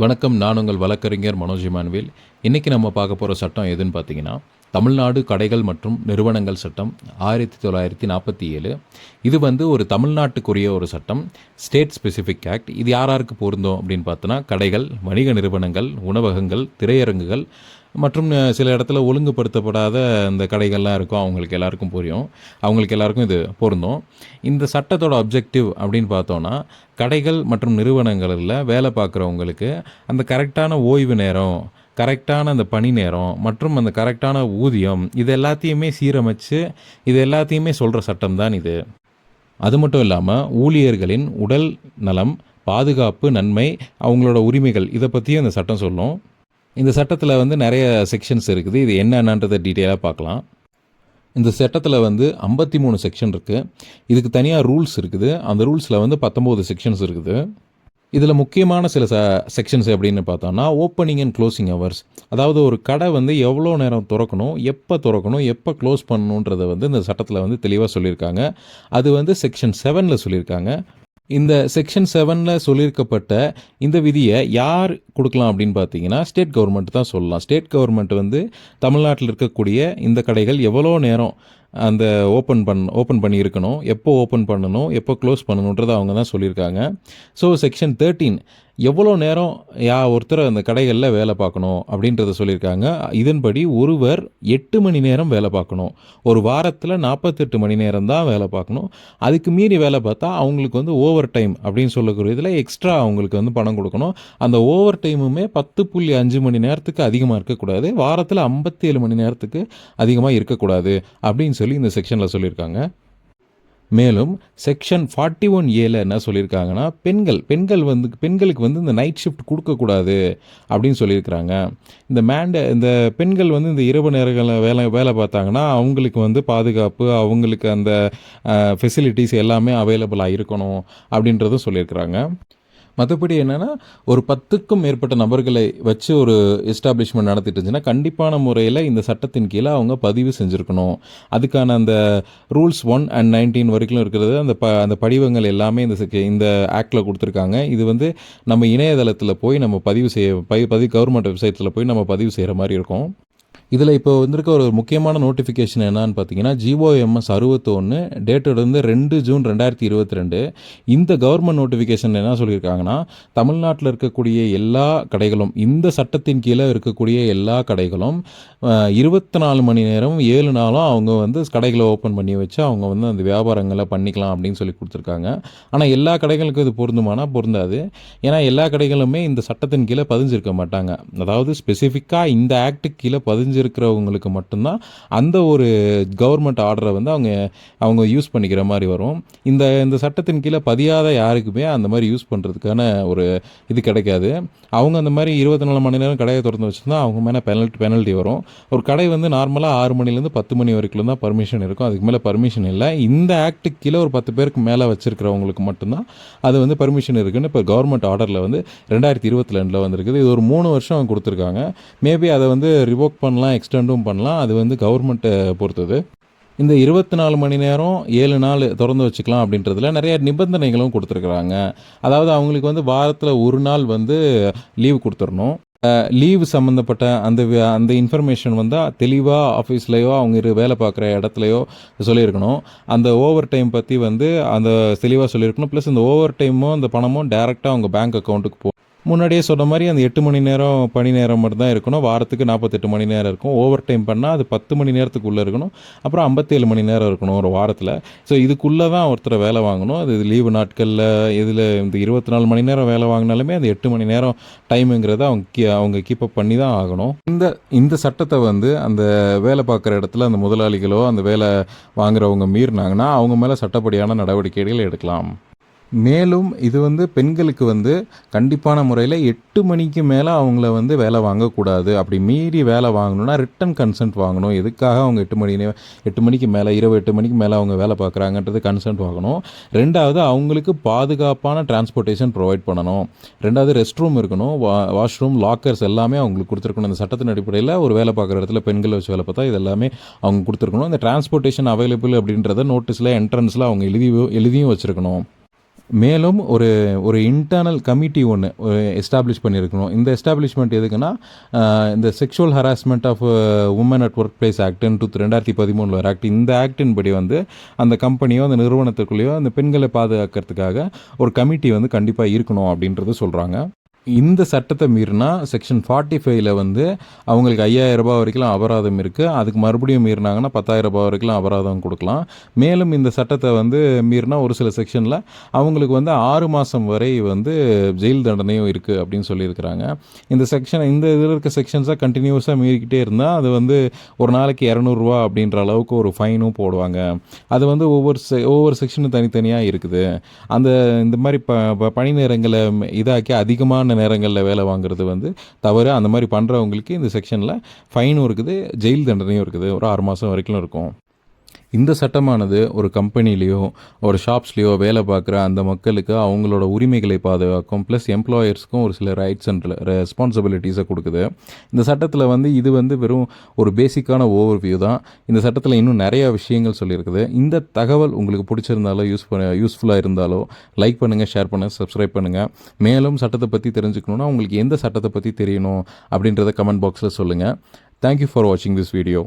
வணக்கம் நான் உங்கள் வழக்கறிஞர் மனோஜ் மான்வில் இன்றைக்கி நம்ம பார்க்க போகிற சட்டம் எதுன்னு பார்த்தீங்கன்னா தமிழ்நாடு கடைகள் மற்றும் நிறுவனங்கள் சட்டம் ஆயிரத்தி தொள்ளாயிரத்தி நாற்பத்தி ஏழு. இது வந்து ஒரு தமிழ்நாட்டுக்குரிய ஒரு சட்டம் ஸ்டேட் ஸ்பெசிஃபிக் ஆக்ட் இது யார் யாருக்கு பொருந்தோம் அப்படின்னு பார்த்தோன்னா கடைகள் வணிக நிறுவனங்கள் உணவகங்கள் திரையரங்குகள் மற்றும் சில இடத்துல ஒழுங்குபடுத்தப்படாத இந்த கடைகள்லாம் இருக்கும். அவங்களுக்கு எல்லாருக்கும் புரியும். அவங்களுக்கு எல்லாருக்கும் இது பொருந்தும். இந்த சட்டத்தோட அப்ஜெக்டிவ் அப்படின்னு பார்த்தோன்னா கடைகள் மற்றும் நிறுவனங்களில் வேலை பார்க்குறவங்களுக்கு அந்த கரெக்டான ஓய்வு நேரம் கரெக்டான அந்த பணி நேரம் மற்றும் அந்த கரெக்டான ஊதியம் இது எல்லாத்தையுமே சீரமைச்சு இது எல்லாத்தையுமே சொல்கிற சட்டம் தான் இது. அது மட்டும் இல்லாமல் ஊழியர்களின் உடல் நலம் பாதுகாப்பு நன்மை அவங்களோட உரிமைகள் இதை பற்றியும் இந்த சட்டம் சொல்லும். இந்த சட்டத்தில் வந்து நிறைய செக்ஷன்ஸ் இருக்குது. இது என்னென்னன்றதை டீட்டெயிலாக பார்க்கலாம். இந்த சட்டத்தில் வந்து ஐம்பத்தி மூணு செக்ஷன் இருக்குது இதுக்கு தனியாக ரூல்ஸ் இருக்குது. அந்த ரூல்ஸில் வந்து பத்தொம்போது செக்ஷன்ஸ் இருக்குது. இதில் முக்கியமான சில ச செக்ஷன்ஸ் எப்படின்னு பார்த்தோம்னா ஓப்பனிங் அண்ட் க்ளோசிங் ஹவர்ஸ் அதாவது ஒரு கடை வந்து எவ்வளோ நேரம் திறக்கணும் எப்போ திறக்கணும் எப்போ க்ளோஸ் பண்ணணுன்றதை வந்து இந்த சட்டத்தில் வந்து தெளிவாக சொல்லியிருக்காங்க. அது வந்து செக்ஷன் செவனில் சொல்லியிருக்காங்க. இந்த செக்ஷன் செவனில் சொல்லியிருக்கப்பட்ட இந்த விதியை யார் கொடுக்கலாம் அப்படின்னு பார்த்தீங்கன்னா ஸ்டேட் கவர்மெண்ட் தான் சொல்லலாம். ஸ்டேட் கவர்மெண்ட் வந்து தமிழ்நாட்டில் இருக்கக்கூடிய இந்த கடைகள் எவ்வளோ நேரம் அந்த ஓப்பன் பண் ஓப்பன் பண்ணியிருக்கணும் எப்போ ஓப்பன் பண்ணணும் எப்போ க்ளோஸ் பண்ணணுன்றதை அவங்க தான் சொல்லியிருக்காங்க. ஸோ செக்ஷன் தேர்ட்டீன் எவ்வளோ நேரம் யா ஒருத்தர் அந்த கடைகளில் வேலை பார்க்கணும் அப்படின்றத சொல்லியிருக்காங்க. இதன்படி ஒருவர் எட்டு மணி நேரம் வேலை பார்க்கணும். ஒரு வாரத்தில் நாற்பத்தெட்டு மணி நேரம் தான் வேலை பார்க்கணும். அதுக்கு மீறி வேலை பார்த்தா அவங்களுக்கு வந்து ஓவர் டைம் அப்படின்னு சொல்லக்கூடிய இதில் எக்ஸ்ட்ரா அவங்களுக்கு வந்து பணம் கொடுக்கணும். அந்த ஓவர் டைமுமே பத்து புள்ளி அஞ்சு மணி நேரத்துக்கு அதிகமாக இருக்கக்கூடாது. வாரத்தில் ஐம்பத்தி ஏழு மணி நேரத்துக்கு அதிகமாக இருக்கக்கூடாது அப்படின்னு சொல்லி இந்த செக்ஷனில் சொல்லியிருக்காங்க. மேலும் செக்ஷன் ஃபார்ட்டி ஒன் ஏல என்ன சொல்லியிருக்காங்கன்னா பெண்கள் பெண்கள் வந்து பெண்களுக்கு வந்து இந்த நைட் ஷிஃப்ட் கொடுக்கக்கூடாது அப்படின்னு சொல்லியிருக்கிறாங்க இந்த மேண்ட இந்த பெண்கள் வந்து இந்த இரவு நேரங்களில் வேலை வேலை பார்த்தாங்கன்னா அவங்களுக்கு வந்து பாதுகாப்பு அவங்களுக்கு அந்த ஃபெசிலிட்டிஸ் எல்லாமே அவைலபிளாக இருக்கணும் அப்படின்றதும் சொல்லியிருக்கிறாங்க மற்றபடி என்னென்னா ஒரு பத்துக்கும் மேற்பட்ட நபர்களை வச்சு ஒரு எஸ்டாப்ளிஷ்மெண்ட் நடத்திட்டு இருந்துச்சுன்னா கண்டிப்பான முறையில் இந்த சட்டத்தின் கீழே அவங்க பதிவு செஞ்சுருக்கணும். அதுக்கான அந்த ரூல்ஸ் ஒன் அண்ட் நைன்டீன் வரைக்கும் இருக்கிறது அந்த ப அந்த படிவங்கள் எல்லாமே இந்த இந்த ஆக்டில் கொடுத்துருக்காங்க. இது வந்து நம்ம இணையதளத்தில் போய் நம்ம பதிவு செய்ய பதிவு கவர்மெண்ட் வெப்சைட்டில் போய் நம்ம பதிவு செய்கிற மாதிரி இருக்கும். இதில் இப்போ வந்திருக்க ஒரு முக்கியமான நோட்டிஃபிகேஷன் என்னன்னு பார்த்தீங்கன்னா ஜிஓஎம்எஸ் அறுபத்தொன்று டேட்டட் வந்து ரெண்டு ஜூன் ரெண்டாயிரத்தி இருபத்தி ரெண்டு இந்த கவர்மெண்ட் நோட்டிஃபிகேஷன் என்ன சொல்லியிருக்காங்கன்னா தமிழ்நாட்டில் இருக்கக்கூடிய எல்லா கடைகளும் இந்த சட்டத்தின் கீழே இருக்கக்கூடிய எல்லா கடைகளும் இருபத்தி நாலு மணி நேரம் ஏழு நாளும் அவங்க வந்து கடைகளை ஓப்பன் பண்ணி வச்சு அவங்க வந்து அந்த வியாபாரங்களை பண்ணிக்கலாம் அப்படின்னு சொல்லி கொடுத்துருக்காங்க. ஆனால் எல்லா கடைகளுக்கும் இது பொருந்துமானா? பொருந்தாது. ஏன்னா எல்லா கடைகளுமே இந்த சட்டத்தின் கீழே பதிஞ்சிருக்க மாட்டாங்க. அதாவது ஸ்பெசிஃபிக்காக இந்த ஆக்டுக்கு கீழே பதிஞ்சு இருக்கிறவங்களுக்கு மட்டும்தான் அந்த ஒரு கவர்மெண்ட் ஆர்டரை வந்து அவங்க அவங்க யூஸ் பண்ணிக்கிற மாதிரி வரும். இந்த இந்த சட்டத்தின் கீழே பதியாத யாருக்குமே அந்த மாதிரி யூஸ் பண்ணுறதுக்கான ஒரு இது கிடைக்காது. அவங்க அந்த மாதிரி இருபத்தி நாலு மணி நேரம் கடையை திறந்து வச்சுருந்தா அவங்க மேலே பெனல்ட்டி பெனல்ட்டி வரும். ஒரு கடை வந்து நார்மலாக ஆறு மணிலேருந்து பத்து மணி வரைக்கும் தான் பர்மிஷன் இருக்கும். அதுக்கு மேலே பர்மிஷன் இல்லை. இந்த ஆக்டுக்கு கீழே ஒரு பத்து பேருக்கு மேலே வச்சுருக்கிறவங்களுக்கு மட்டும்தான் அது வந்து பர்மிஷன் இருக்குன்னு இப்போ கவர்மெண்ட் ஆர்டரில் வந்து ரெண்டாயிரத்தி இருபத்தி ரெண்டில் வந்திருக்குது. இது ஒரு மூணு வருஷம் கொடுத்துருக்காங்க. மேபி அதை வந்து ரிவோக் பண்ணலாம். எக்ஸ்டெண்டும் பண்ணலாம். அது வந்து கவர்மெண்ட்டை பொறுத்தது. இந்த இருபத்தி நாலு மணி நேரம் ஏழு நாள் திறந்து வச்சுக்கலாம் அப்படின்றதுல நிறைய நிபந்தனைகளும் கொடுத்துருக்குறாங்க. அதாவது அவங்களுக்கு வந்து வாரத்தில் ஒரு நாள் வந்து லீவு கொடுத்துடணும். லீவு சம்மந்தப்பட்ட அந்த அந்த இன்ஃபர்மேஷன் வந்து தெளிவாக ஆஃபீஸ்லேயோ அவங்க இரு வேலை பார்க்குற இடத்துலையோ சொல்லியிருக்கணும். அந்த ஓவர் டைம் பற்றி வந்து அந்த தெளிவாக சொல்லியிருக்கணும். ப்ளஸ் இந்த ஓவர் டைமும் அந்த பணமும் டேரெக்டாக அவங்க பேங்க் அக்கௌண்ட்டுக்கு போ முன்னாடியே சொன்ன மாதிரி அந்த எட்டு மணி நேரம் பணி நேரம் மட்டும் தான் இருக்கணும். வாரத்துக்கு நாற்பத்தெட்டு மணி நேரம் இருக்கும். ஓவர் டைம் பண்ணால் அது பத்து மணி நேரத்துக்குள்ளே இருக்கணும். அப்புறம் ஐம்பத்தேழு மணி நேரம் இருக்கணும் ஒரு வாரத்தில். ஸோ இதுக்குள்ளே தான் ஒருத்தரை வேலை வாங்கணும். அது லீவு நாட்களில் இதில் இந்த இருபத்தி நாலு மணி நேரம் வேலை வாங்கினாலுமே அந்த எட்டு மணி நேரம் டைமுங்கிறத அவங்க கீ- அவங்க கீப் அப் பண்ணி தான் ஆகணும். இந்த இந்த சட்டத்தை வந்து அந்த வேலை பார்க்குற இடத்துல அந்த முதலாளிகளோ அந்த வேலை வாங்குறவங்க மீறினாங்கன்னா அவங்க மேலே சட்டப்படியான நடவடிக்கைகள் எடுக்கலாம். மேலும் இது வந்து பெண்களுக்கு வந்து கண்டிப்பான முறையில் எட்டு மணிக்கு மேலே அவங்கள வந்து வேலை வாங்கக்கூடாது. அப்படி மீறி வேலை வாங்கணும்னா ரிட்டன் கன்சென்ட் வாங்கணும். எதுக்காக அவங்க எட்டு மணி எட்டு மணிக்கு மேலே இரவு எட்டு மணிக்கு மேலே அவங்க வேலை பார்க்குறாங்கன்றது கன்சென்ட் வாங்கணும். ரெண்டாவது அவங்களுக்கு பாதுகாப்பான டிரான்ஸ்போர்ட்டேஷன் ப்ரொவைட் பண்ணணும். ரெண்டாவது ரெஸ்ட் ரூம் இருக்கணும். வா வாஷ்ரூம் லாக்கர்ஸ் எல்லாமே அவங்களுக்கு கொடுத்துருக்கணும். இந்த சட்டத்தின் அடிப்படையில் ஒரு வேலை பார்க்குற இடத்துல பெண்கள் வச்சு வேலை பார்த்தா இது எல்லாமே அவங்க கொடுத்துருக்கணும். இந்த டிரான்ஸ்போர்ட்டேஷன் அவைலபிள் அப்படின்றத நோட்டீஸில் என்ட்ரன்ஸில் அவங்க எழுதி எழுதியும் வச்சுருக்கணும். மேலும் ஒரு ஒரு இன்டர்னல் கமிட்டி ஒன்று எஸ்டாப்ளிஷ் பண்ணியிருக்கணும். இந்த எஸ்டாப்ளிஷ்மெண்ட் எதுக்குன்னா இந்த sexual harassment of women at workplace ஆக்ட்னு two ரெண்டாயிரத்தி பதிமூணில் ஒரு ஆக்ட் இந்த ஆக்டின் படி வந்து அந்த கம்பெனியோ அந்த நிறுவனத்துக்குள்ளேயோ அந்த பெண்களை பாதுகாக்கிறதுக்காக ஒரு கமிட்டி வந்து கண்டிப்பாக இருக்கணும் அப்படின்றது சொல்கிறாங்க இந்த சட்டத்தை மீறினா செக்ஷன் ஃபார்ட்டி ஃபைவ்ல வந்து அவங்களுக்கு ஐயாயிரம் ரூபாய் வரைக்கும் அபராதம் இருக்குது அதுக்கு மறுபடியும் மீறினாங்கன்னா பத்தாயிரம் ரூபாய் வரைக்கும் அபராதம் கொடுக்கலாம். மேலும் இந்த சட்டத்தை வந்து மீறினா ஒரு சில செக்ஷனில் அவங்களுக்கு வந்து ஆறு மாதம் வரை வந்து ஜெயில் தண்டனையும் இருக்குது அப்படின்னு சொல்லியிருக்கிறாங்க. இந்த செக்ஷன் இந்த இதில் இருக்க செக்ஷன்ஸாக கண்டினியூஸாக மீறிக்கிட்டே இருந்தால் அது வந்து ஒரு நாளைக்கு இரநூறுவா அப்படின்ற அளவுக்கு ஒரு ஃபைனும் போடுவாங்க. அது வந்து ஒவ்வொரு செ ஒவ்வொரு செக்ஷனும் தனித்தனியாக இருக்குது. அந்த இந்த மாதிரி ப ப- பணி நேரங்களை இதாக்கி அதிகமான நேரங்களில் வேலை வாங்குறது வந்து தவறு. அந்த மாதிரி பண்ணுறவங்களுக்கு இந்த செக்ஷனில் ஃபைனும் இருக்குது ஜெயில் தண்டனையும் இருக்குது. ஒரு ஆறு மாதம் வரைக்கும் இருக்கும். இந்த சட்டமானது ஒரு கம்பெனிலேயோ ஒரு ஷாப்ஸ்லேயோ வேலை பார்க்குற அந்த மக்களுக்கு அவங்களோட உரிமைகளை பாதுகாக்கும் ப்ளஸ் எம்ப்ளாயர்ஸ்க்கும் ஒரு சில ரைட்ஸ் அண்ட் ரெஸ்பான்சிபிலிட்டிஸை கொடுக்குது. இந்த சட்டத்தில் வந்து இது வந்து வெறும் ஒரு பேசிக்கான ஓவர் வியூ தான். இந்த சட்டத்தில் இன்னும் நிறைய விஷயங்கள் சொல்லியிருக்குது. இந்த தகவல் உங்களுக்கு பிடிச்சிருந்தாலோ யூஸ் பண்ண யூஸ்ஃபுல்லாக இருந்தாலோ லைக் பண்ணுங்கள் ஷேர் பண்ணுங்கள் சப்ஸ்கிரைப் பண்ணுங்கள் மேலும் சட்டத்தை பற்றி தெரிஞ்சுக்கணுன்னா உங்களுக்கு எந்த சட்டத்தை பற்றி தெரியணும் அப்படின்றத கமெண்ட் பாக்ஸில் சொல்லுங்கள் தேங்க்யூ ஃபார் வாட்சிங் திஸ் வீடியோ